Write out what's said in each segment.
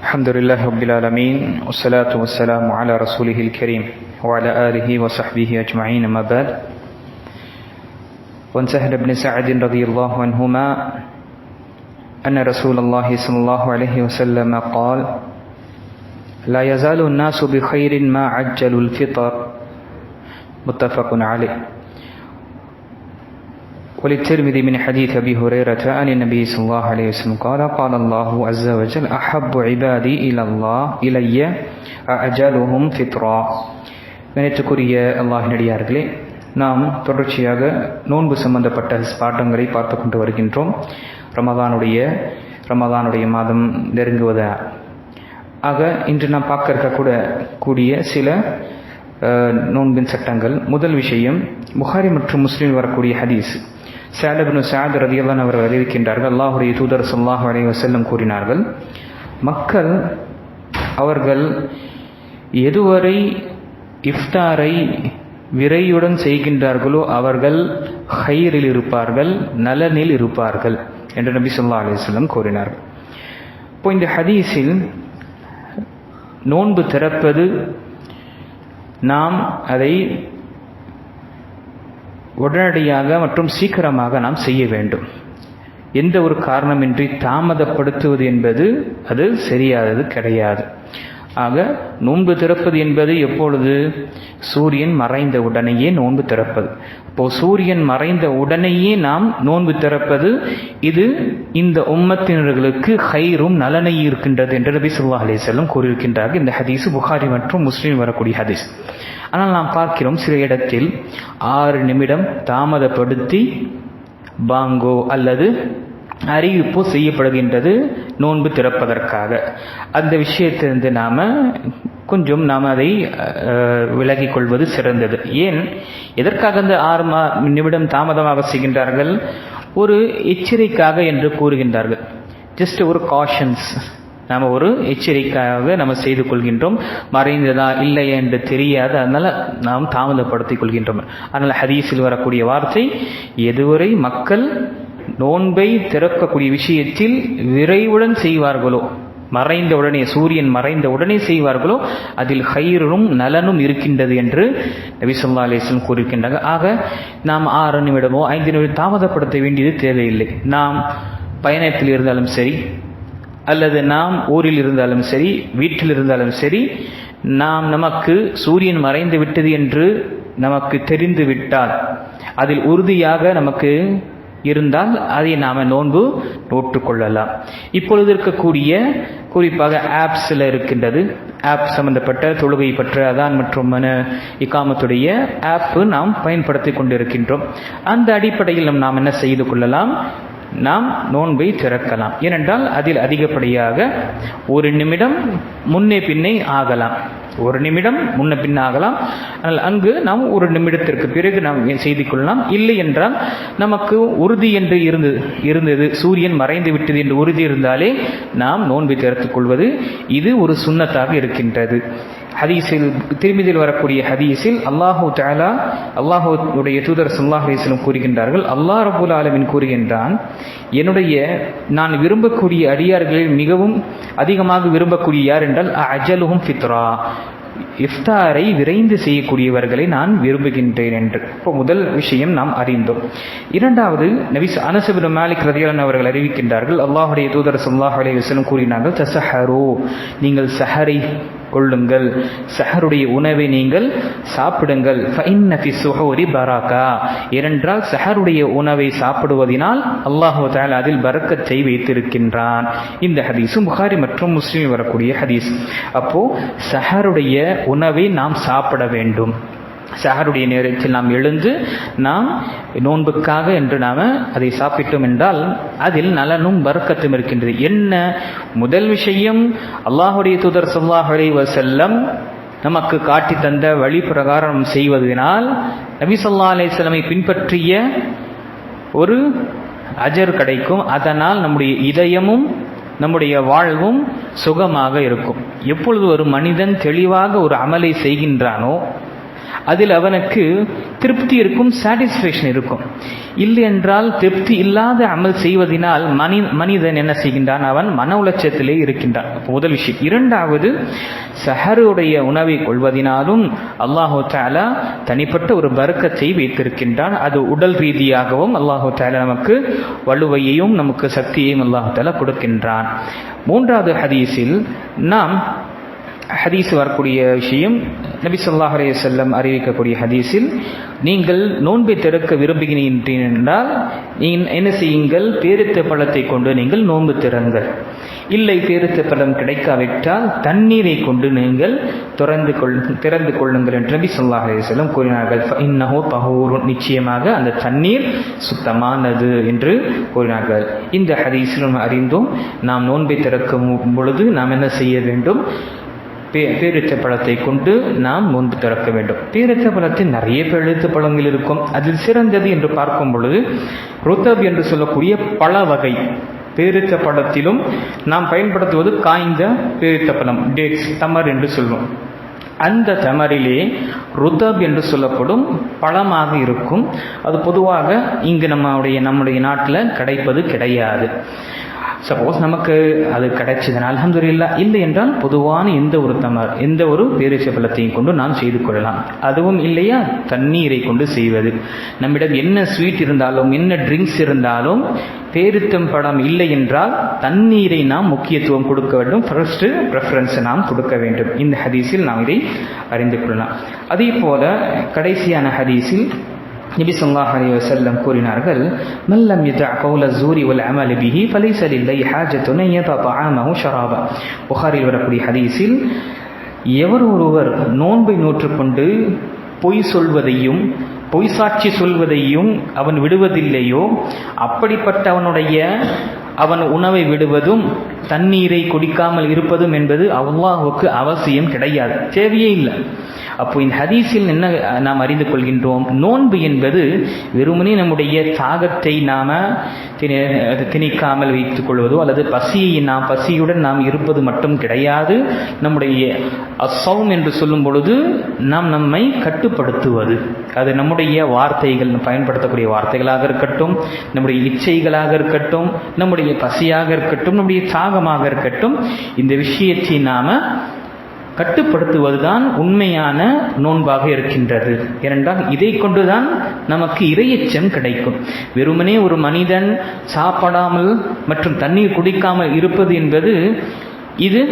الحمد لله رب العالمين والصلاة والسلام على رسوله الكريم وعلى آله وصحبه أجمعين أما بعد. وعن سهل بن سعد رضي الله عنهما أن رسول الله صلى الله عليه وسلم قال لا يزال الناس بخير ما عجلوا الفطر. متفق عليه. وللترمذي من حديث أبي هريرة عن النبي صلى الله عليه وسلم قال قال الله عز وجل أحب عبادي إلى الله إلي أجلهم فطرا நினைத்துக்குரிய அல்லாஹ் நடிகார்களே நாம் தொடர்ச்சியாக நோன்பு சம்பந்தப்பட்ட பாட்டங்களை பார்த்து கொண்டு வருகின்றோம் ரமதானுடைய ரமதானுடைய மாதம் நெருங்குவத ஆக இன்று நாம் பார்க்க இருக்கக்கூட கூடிய சில நோன்பின் சட்டங்கள் முதல் விஷயம் புகாரி மற்றும் முஸ்லீம் வரக்கூடிய ஹதீஸ் சேலபின் சாத் ரதியல்லான் அவர்கள் அறிவிக்கின்றார்கள் அல்லாஹுடைய தூதர் சொல்லாஹ் அலி வசல்லம் கூறினார்கள் மக்கள் அவர்கள் எதுவரை இஃப்தாரை விரையுடன் செய்கின்றார்களோ அவர்கள் ஹைரில் இருப்பார்கள் நலனில் இருப்பார்கள் என்று நபி சொல்லா அலிஸ்லம் கூறினார்கள் இப்போ இந்த ஹதீஸில் நோன்பு திறப்பது நாம் அதை உடனடியாக மற்றும் சீக்கிரமாக நாம் செய்ய வேண்டும். எந்த ஒரு காரணமின்றி தாமதப்படுத்துவது என்பது அது சரியானது கிடையாது. ஆக நோன்பு திறப்பது என்பது எப்பொழுது? சூரியன் மறைந்த உடனேயே நோன்பு திறப்பது. இப்போ சூரியன் மறைந்த உடனேயே நாம் நோன்பு திறப்பது இது இந்த உம்மத்தினர்களுக்கு ஹைரும் நலனை இருக்கின்றது என்று நபி சுல்லா அலி செல்லம் கூறியிருக்கின்றார்கள். இந்த ஹதீஸ் புகாரி மற்றும் முஸ்லீம் வரக்கூடிய ஹதீஸ். ஆனால் நாம் பார்க்கிறோம் சில இடத்தில் ஆறு நிமிடம் தாமதப்படுத்தி பாங்கோ அல்லது அறிவிப்பு செய்யப்படுகின்றது நோன்பு திறப்பதற்காக. அந்த விஷயத்திலிருந்து நாம் கொஞ்சம் நாம் அதை விலகிக் கொள்வது சிறந்தது. ஏன்? எதற்காக அந்த ஆறு மா நிமிடம் தாமதமாக செய்கின்றார்கள் ஒரு எச்சரிக்காக என்று கூறுகின்றார்கள். ஜஸ்ட் ஒரு காஷன்ஸ் நாம் ஒரு எச்சரிக்கையாக நம்ம செய்து கொள்கின்றோம். மறைந்ததா இல்லையா என்று தெரியாது. அதனால் நாம் தாமதப்படுத்திக் கொள்கின்றோம். அதனால் ஹதீஸில் வரக்கூடிய வார்த்தை எதுவரை மக்கள் நோன்பை திறக்கக்கூடிய விஷயத்தில் விரைவுடன் செய்வார்களோ? மறைந்த உடனே சூரியன் மறைந்த உடனே செய்வார்களோ? அதில் ஹயிரும் நலனும் இருக்கின்றது என்று நபி சொல்லா அலிஸ்லம் கூறியிருக்கின்றாங்க ஆக நாம் ஆறு நிமிடமோ ஐந்து நிமிடம் தாமதப்படுத்த வேண்டியது தேவையில்லை. நாம் பயணத்தில் இருந்தாலும் சரி அல்லது நாம் ஊரில் இருந்தாலும் சரி வீட்டில் இருந்தாலும் சரி நாம் நமக்கு சூரியன் மறைந்து விட்டது என்று நமக்கு தெரிந்து விட்டால் அதில் உறுதியாக நமக்கு இருந்தால் அதை நாம் நோன்பு நோற்றுக்கொள்ளலாம். இப்பொழுது இருக்கக்கூடிய குறிப்பாக ஆப்ஸில் இருக்கின்றது. ஆப் சம்பந்தப்பட்ட தொழுகை பற்ற அதான் மற்றும் மன இக்காமத்துடைய ஆப்பு நாம் பயன்படுத்தி கொண்டிருக்கின்றோம். அந்த அடிப்படையில் நாம் என்ன செய்து கொள்ளலாம்? நாம் நோன்பை திறக்கலாம். ஏனென்றால் அதில் அதிகப்படியாக ஒரு நிமிடம் முன்னே பின்னே ஆகலாம். ஒரு நிமிடம் முன்ன பின்னாகலாம். ஆனால் அங்கு நாம் ஒரு நிமிடத்திற்கு பிறகு நாம் செய்து கொள்ளலாம்? இல்லை என்றால் நமக்கு உறுதி என்று இருந்தது இருந்தது சூரியன் மறைந்து விட்டது என்று உறுதி இருந்தாலே நாம் நோன்பை திறத்துக் கொள்வது இது ஒரு சுண்ணத்தாக இருக்கின்றது. ஹதீஸில் திருமதியில் வரக்கூடிய ஹதீஸில் அல்லாஹூ தாலா அல்லாஹூடைய தூதர் சல்லாஹ் அலிஸ்லம் கூறுகின்றார்கள். அல்லாஹ் ரபுல் ஆலமின் கூறுகின்றான் என்னுடைய நான் விரும்பக்கூடிய அடியார்களில் மிகவும் அதிகமாக விரும்பக்கூடிய யார் என்றால் அஜலுகும் ஃபித்ரா. இஃப்தாரை விரைந்து செய்யக்கூடியவர்களை நான் விரும்புகின்றேன் என்று. இப்போ முதல் விஷயம் நாம் அறிந்தோம். இரண்டாவது நபிஸ் அனசபின் மாலிக் ரதியாளன் அவர்கள் அறிவிக்கின்றார்கள் அல்லாஹுடைய தூதர் சொல்லாஹ் அலி வசலம் கூறினார்கள் தசஹரோ நீங்கள் சஹரை கொள்ளுங்கள். சஹருடைய உணவை நீங்கள் சாப்பிடுங்கள். பராக்கா. ஏனென்றால் சஹருடைய உணவை சாப்பிடுவதனால் அல்லாஹு தால் அதில் செய் வைத்திருக்கின்றான். இந்த ஹதீஸும் புகாரி மற்றும் முஸ்லீம் வரக்கூடிய ஹதீஸ். அப்போ சஹருடைய உணவை நாம் சாப்பிட வேண்டும். சஹருடைய நேரத்தில் நாம் எழுந்து நாம் நோன்புக்காக என்று நாம் அதை சாப்பிட்டோம் என்றால் அதில் நலனும் வர்க்கத்தும் இருக்கின்றது. என்ன? முதல் விஷயம் அல்லாஹுடைய தூதர் சொல்லாஹ் வசல்லம் நமக்கு காட்டி தந்த வழி பிரகாரம் செய்வதனால் நபிசல்லா அலிஸ்லமை பின்பற்றிய ஒரு அஜர் கிடைக்கும். அதனால் நம்முடைய இதயமும் நம்முடைய வாழ்வும் சுகமாக இருக்கும். எப்பொழுது ஒரு மனிதன் தெளிவாக ஒரு அமலை செய்கின்றானோ அதில் அவனுக்கு திருப்தி இருக்கும் சாட்டிஸ்ஃபேக்ஷன் இருக்கும். இல்லை என்றால் திருப்தி இல்லாத அமல் செய்வதனால் மனி மனிதன் என்ன செய்கின்றான்? அவன் மன உளைச்சத்திலே இருக்கின்றான். முதல் விஷயம். இரண்டாவது சஹருடைய உணவை கொள்வதினாலும் அல்லாஹு தாலா தனிப்பட்ட ஒரு பருக்கத்தை வைத்திருக்கின்றான். அது உடல் ரீதியாகவும் அல்லாஹு தாலா நமக்கு வலுவையையும் நமக்கு சக்தியையும் அல்லாஹு தாலா கொடுக்கின்றான். மூன்றாவது ஹதீஸில் நாம் ஹதீஸ் வரக்கூடிய விஷயம் நபி சொல்லாஹ் அலைய செல்லம் அறிவிக்கக்கூடிய ஹதீஸில் நீங்கள் நோன்பை திறக்க விரும்புகிறீர்கள் என்றால் என்ன செய்யுங்கள்? பேரித்த பழத்தை கொண்டு நீங்கள் நோன்பு திறங்கள். இல்லை பேரித்த பழம் கிடைக்காவிட்டால் தண்ணீரை கொண்டு நீங்கள் திறந்து கொள் திறந்து கொள்ளுங்கள் என்று நபி சொல்லாஹ் அலைய செல்லம் கூறினார்கள். இன்னஹோ பகூர் நிச்சயமாக அந்த தண்ணீர் சுத்தமானது என்று கூறினார்கள். இந்த ஹதீஸில் நாம் அறிந்தோம் நாம் நோன்பை திறக்கும் பொழுது நாம் என்ன செய்ய வேண்டும்? பே பேரிச்ச பழத்தை கொண்டு நாம் நோன்பு திறக்க வேண்டும். பேரிச்ச பழத்தில் நிறைய பேரிச்ச பழங்கள் இருக்கும். அதில் சிறந்தது என்று பார்க்கும் பொழுது ருத்தப் என்று சொல்லக்கூடிய பல வகை பேரிச்ச பழத்திலும் நாம் பயன்படுத்துவது காய்ந்த பேரிச்ச பழம் டேட்ஸ் தமர் என்று சொல்வோம் அந்த தமரிலே ருத்தப் என்று சொல்லப்படும் பழமாக இருக்கும். அது பொதுவாக இங்கு நம்முடைய நம்முடைய நாட்டில் கிடைப்பது கிடையாது. சப்போஸ் நமக்கு அது கிடைச்சதுனால் அலமதுல்லா இல்லை என்றால் பொதுவான எந்த ஒரு தமர் எந்த ஒரு பேரிச்ச பழத்தையும் கொண்டு நாம் செய்து கொள்ளலாம். அதுவும் இல்லையா? தண்ணீரை கொண்டு செய்வது. நம்மிடம் என்ன ஸ்வீட் இருந்தாலும் என்ன ட்ரிங்க்ஸ் இருந்தாலும் பேருத்தம் படம் இல்லை என்றால் தண்ணீரை நாம் முக்கியத்துவம் கொடுக்க வேண்டும். ஃபர்ஸ்ட் ப்ரெஃபரன்ஸ் நாம் கொடுக்க வேண்டும். இந்த ஹதீஸில் நாம் இதை அறிந்து கொள்ளலாம். அதே போல கடைசியான ஹதீஸில் நபி சொல்லாஹ் அலி வசல்லம் கூறினார்கள் மல்லம் யுதா கௌல ஜூரி உல் அமல் பிஹி ஃபலைச லில்லாஹி ஹாஜத்துன் யதா தஆமஹு ஷராபா. புகாரில் வரக்கூடிய ஹதீஸில் எவர் ஒருவர் நோன்பை நோற்றுக்கொண்டு பொய் சொல்வதையும் பொய் சாட்சி சொல்வதையும் அவன் விடுவதில்லையோ அப்படிப்பட்ட அவனுடைய அவன் உணவை விடுவதும் தண்ணீரை குடிக்காமல் இருப்பதும் என்பது அல்லாஹுக்கு அவசியம் கிடையாது. தேவையே இல்லை. அப்போ இந்த ஹதீஸில் என்ன நாம் அறிந்து கொள்கின்றோம்? நோன்பு என்பது வெறுமனே நம்முடைய தாகத்தை நாம் திணிக்காமல் வைத்துக் கொள்வதோ அல்லது பசியை நாம் பசியுடன் நாம் இருப்பது மட்டும் கிடையாது. நம்முடைய அசௌம் என்று சொல்லும் பொழுது நாம் நம்மை கட்டுப்படுத்துவது. அது நம்முடைய வார்த்தைகள் பயன்படுத்தக்கூடிய வார்த்தைகளாக இருக்கட்டும் நம்முடைய இச்சைகளாக இருக்கட்டும் நம்முடைய பசியாக இருக்கட்டும் நம்முடைய தாகமாக இருக்கட்டும் இந்த விஷயத்தை நாம கட்டுப்படுத்துவதுதான் உண்மையான நோன்பாக இருக்கின்றது. ஏனென்றால் இதை கொண்டுதான் நமக்கு இரையச்சம் கிடைக்கும். வெறுமனே ஒரு மனிதன் சாப்பிடாமல் மற்றும் தண்ணீர் குடிக்காமல் இருப்பது என்பது இது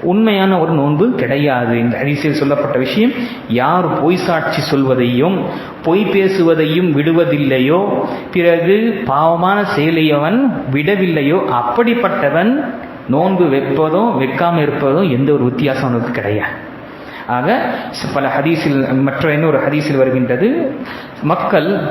உண்மையான ஒரு நோன்பு கிடையாது. இந்த ஹரிசில் சொல்லப்பட்ட விஷயம் யார் பொய் சாட்சி சொல்வதையும் பொய் பேசுவதையும் விடுவதில்லையோ பிறகு பாவமான செயலியவன் விடவில்லையோ அப்படிப்பட்டவன் நோன்பு வைப்பதும் வைக்காமல் இருப்பதும் எந்த ஒரு வித்தியாசம் அவனுக்கு கிடையாது. ஆக பல ஹதீஸில் மற்ற இன்னொரு ஹதீஸில் வருகின்றது மக்கள்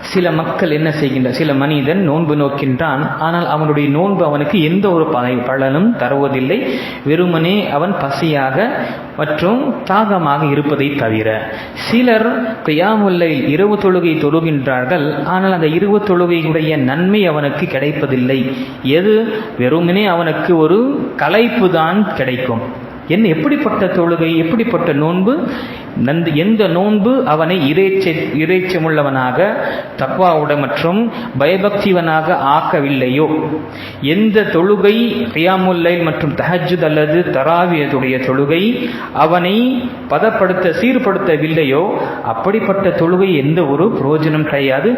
சில மக்கள் என்ன செய்கின்ற சில மனிதன் நோன்பு நோக்கின்றான். ஆனால் அவனுடைய நோன்பு அவனுக்கு எந்த ஒரு பலனும் தருவதில்லை. வெறுமனே அவன் பசியாக மற்றும் தாகமாக இருப்பதை தவிர. சிலர் கையாமுல்லை இரவு தொழுகை தொழுகின்றார்கள். ஆனால் அந்த இரவு தொழுகையுடைய நன்மை அவனுக்கு கிடைப்பதில்லை. எது? வெறுமனே அவனுக்கு ஒரு களைப்பு தான் கிடைக்கும். என்ன எப்படிப்பட்ட தொழுகை எப்படிப்பட்ட நோன்பு? நந்த எந்த நோன்பு அவனை இறைச்ச இறைச்சமுள்ளவனாக தக்வாவுட மற்றும் பயபக்திவனாக ஆக்கவில்லையோ? எந்த தொழுகை ரியாமுல்லை மற்றும் தஹஜுத் அல்லது தராவியதுடைய தொழுகை? அவனை பதப்படுத்த சீர்படுத்தவில்லையோ? அப்படிப்பட்ட தொழுகை எந்த ஒரு பிரயோஜனம் கிடையாது.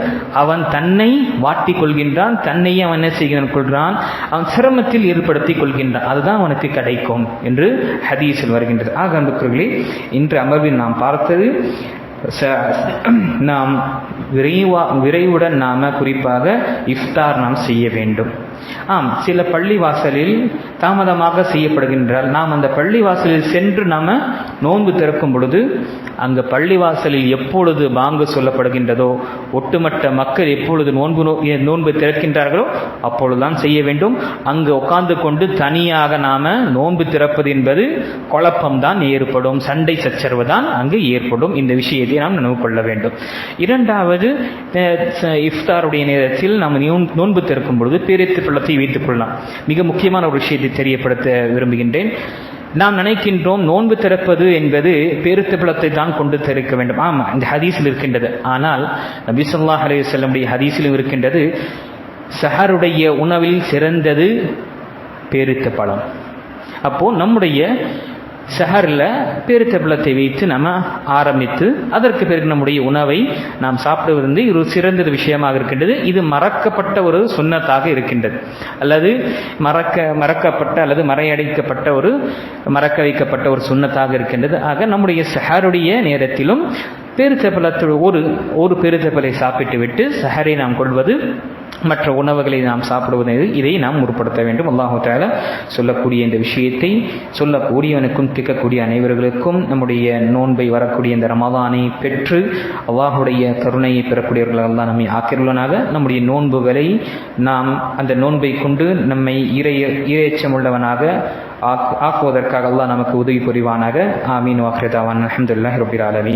அவன் தன்னை வாட்டி கொள்கின்றான் தன்னையே அவன் என்ன செய்கிறான் கொள்கிறான்? அவன் சிரமத்தில் ஏற்படுத்தி கொள்கின்றான். அதுதான் அவனுக்கு கிடைக்கும் என்று ஹதீஸில் வருகின்றது. ஆக அன்புக்குர்களே இன்று அமர்வில் நாம் பார்த்தது நாம் விரைவா விரைவுடன் நாம குறிப்பாக இஃப்தார் நாம் செய்ய வேண்டும். ஆம் சில பள்ளி வாசலில் தாமதமாக செய்யப்படுகின்றால் நாம் அந்த பள்ளி வாசலில் சென்று நாம் நோன்பு திறக்கும் பொழுது அங்கு பள்ளி வாசலில் எப்பொழுது பாங்கு சொல்லப்படுகின்றதோ ஒட்டுமொத்த மக்கள் எப்பொழுது நோன்பு நோன்பு திறக்கின்றார்களோ அப்பொழுதுதான் செய்ய வேண்டும். அங்கு உட்கார்ந்து கொண்டு தனியாக நாம் நோன்பு திறப்பது என்பது குழப்பம்தான் ஏற்படும் சண்டை சச்சரவு தான் அங்கு ஏற்படும். இந்த விஷயத்தை நாம் நினைவு கொள்ள வேண்டும். இரண்டாவது இஃப்தாருடைய நேரத்தில் நாம் நோன்பு திறக்கும் பொழுது பேரித்து பள்ளத்தை வைத்துக் கொள்ளலாம். மிக முக்கியமான ஒரு விஷயத்தை தெரியப்படுத்த விரும்புகின்றேன். நாம் நினைக்கின்றோம் நோன்பு திறப்பது என்பது பேருத்தப்பளத்தை தான் கொண்டு திறக்க வேண்டும். ஆமாம் இந்த ஹதீஸில் இருக்கின்றது. ஆனால் நபிசுல்லா ஸல்லல்லாஹு அலைஹி ஹதீஸிலும் இருக்கின்றது சஹருடைய உணவில் சிறந்தது பேருத்த பழம். அப்போ நம்முடைய சஹரில் பேரித்தப்பழத்தை வைத்து நம்ம ஆரம்பித்து அதற்கு பிறகு நம்முடைய உணவை நாம் சாப்பிடுவது வந்து ஒரு சிறந்தது விஷயமாக இருக்கின்றது. இது மறக்கப்பட்ட ஒரு சுண்ணத்தாக இருக்கின்றது. அல்லது மறக்க மறக்கப்பட்ட அல்லது மறையடைக்கப்பட்ட ஒரு மறக்க வைக்கப்பட்ட ஒரு சுண்ணத்தாக இருக்கின்றது. ஆக நம்முடைய சஹருடைய நேரத்திலும் பேருச்சப்பலத்தோடு ஒரு ஒரு பேருச்சப்பலை சாப்பிட்டு விட்டு சஹரை நாம் கொள்வது மற்ற உணவுகளை நாம் சாப்பிடுவது இதை நாம் முற்படுத்த வேண்டும். அல்லாஹு தாலா சொல்லக்கூடிய இந்த விஷயத்தை சொல்லக்கூடியவனுக்கும் திக்கக்கூடிய அனைவர்களுக்கும் நம்முடைய நோன்பை வரக்கூடிய இந்த ரமதானை பெற்று அல்லாஹுடைய கருணையை பெறக்கூடியவர்களால் தான் நம்மை ஆக்கியுள்ளனாக நம்முடைய நோன்புகளை நாம் அந்த நோன்பை கொண்டு நம்மை இறைய இறையச்சமுள்ளவனாக ஆக்குவதற்காக அல்லாஹ் நமக்கு உதவி புரிவானாக. ஆமீன். வாக்ரதாவான் அஹமதுல்லாஹ் ரபிர் ஆலமி